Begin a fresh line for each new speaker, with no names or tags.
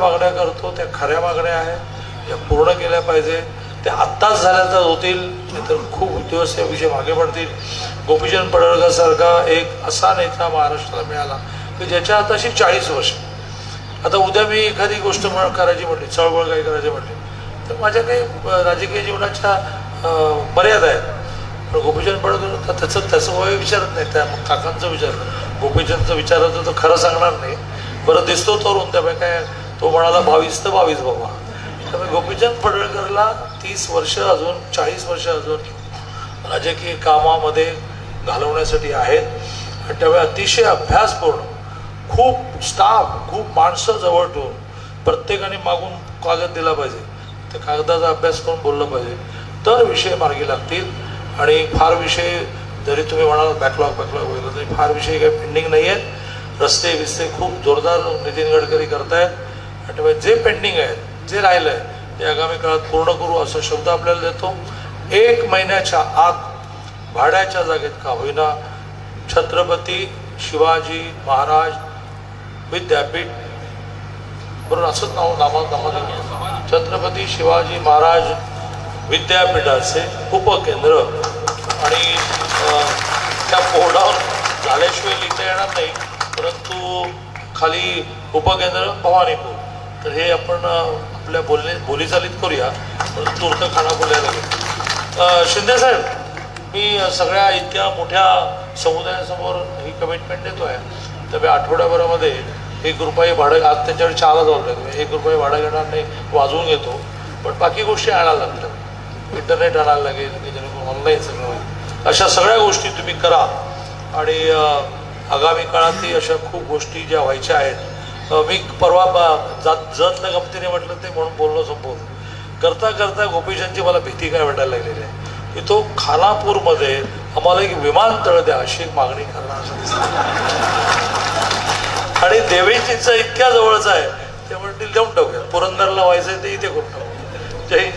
मागण्या करतो त्या खऱ्या मागण्या आहेत त्या पूर्ण केल्या पाहिजे. त्या आत्ताच झाल्या तर होतील नाहीतर खूप दिवस या विषय मागे पडतील. गोपीचंद पडळकरसारखा एक असा नेता महाराष्ट्राला मिळाला की ज्याच्या हाताशी चाळीस वर्ष. आता उद्या मी एखादी गोष्ट म्हण करायची म्हटली चळवळ काही करायची म्हटली तर माझ्या काही राजकीय जीवनाच्या मर्यादा आहेत. पण गोपीचंद पडळकर त्याचं त्याचं वय विचारत नाही त्या मग काकांचं विचार. गोपीचंदचं विचारायचं तर खरं सांगणार नाही. बरं दिसतो तरुण त्यामुळे काय तो म्हणाला बावीस तर बावीस बाबा. त्यामुळे गोपीचंद पडळकरला तीस वर्ष अजून चाळीस वर्ष अजून राजकीय कामामध्ये घालवण्यासाठी आहेत. आणि त्यामुळे अतिशय अभ्यासपूर्ण खूप स्टाफ खूप माणसं जवळ ठेवून प्रत्येकाने मागून कागद दिला पाहिजे. त्या कागदाचा अभ्यास करून बोललं पाहिजे. तर विषय मार्गी लागतील. आणि फार विषय जरी तुम्ही म्हणाल बॅकलॉग बॅकलॉग वगैरे तरी फार विषय काही पेंडिंग नाही आहेत रस्ते बिस्ते खूप जोरदार नितीन गडकरी करतायत. त्यामुळे जे पेंडिंग आहेत जे राहिलं आहे ते आगामी काळात पूर्ण करू असा शब्द आपल्याला देतो. एक महिन्याच्या आत भाड्याच्या जागेत का होईना छत्रपती शिवाजी महाराज विद्यापीठ बरोबर असंच नाव नामा नामा छत्रपती शिवाजी महाराज विद्यापीठाचे उपकेंद्र. आणि त्या बोर्डावर झाल्याशिवाय लिहिता येणार नाही परंतु खाली उपकेंद्र भवानीपूर. तर हे आपण आपल्या बोलणे बोलीचालीत करूया. परंतु तूर्त खाना बोलायला लागेल. शिंदे साहेब मी सगळ्या इतक्या मोठ्या समुदायासमोर ही कमिटमेंट देतो आहे तर मी आठवड्याभरामध्ये एक रुपये भाडं आज त्यांच्याकडे चहाला जाऊ लागले एक रुपये भाडं घेणार नाही वाजवून घेतो. पण बाकी गोष्टी आणायला लागतात. इंटरनेट आणायला लागेल की जेणेकरून ऑनलाईन सगळं होईल. अशा सगळ्या गोष्टी तुम्ही करा. आणि आगामी काळातही अशा खूप गोष्टी ज्या व्हायच्या आहेत मी परवा ब- जात जतल्या गमतीने म्हटलं ते म्हणून बोलणं संपवलं करता करता गोपीचंदची मला भीती काय वाटायला लागलेली आहे? की तो खानापूरमध्ये आम्हाला एक विमानतळ द्या अशी एक मागणी करणार असं दिसतं. आणि देवेंजीचं इतक्या जवळच आहे ते म्हणतील देऊन टाकूया. पुरंदरला व्हायचं ते इथे करून टाकू जय जय